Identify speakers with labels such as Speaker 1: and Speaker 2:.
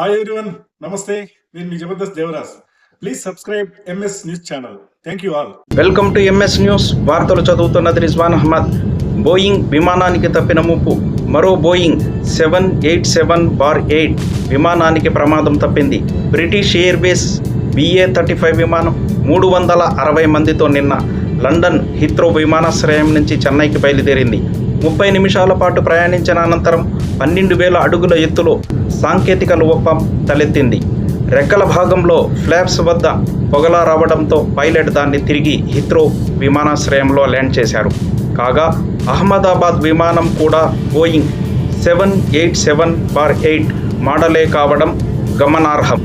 Speaker 1: Hi everyone నమస్తే నేను మీ Jabardasth Devaraj. Please subscribe MS news channel thank you all
Speaker 2: welcome to MS news వార్తలు చదువుతున్నది Rizwan Ahmed. Boeing విమానానికి తప్పిన ముప్పు. మరో Boeing seven eight seven bar eight విమానానికి ప్రమాదం తప్పింది. British airways BA thirty five విమానం మూడు వందల అరవై మందితో నిన్న లండన్ హిత్రో విమానాశ్రయం నుంచి చెన్నైకి బయలుదేరింది. ముప్పై నిమిషాల పాటు ప్రయాణించిన అనంతరం పన్నెండు వేల అడుగుల ఎత్తులో సాంకేతిక లోపం తలెత్తింది. రెక్కల భాగంలో ఫ్లాప్స్ వద్ద పొగలా రావడంతో పైలట్ దాన్ని తిరిగి హిత్రో విమానాశ్రయంలో ల్యాండ్ చేశారు కాగా అహ్మదాబాద్ విమానం కూడా Boeing seven eight seven bar eight మోడలే కావడం గమనార్హం.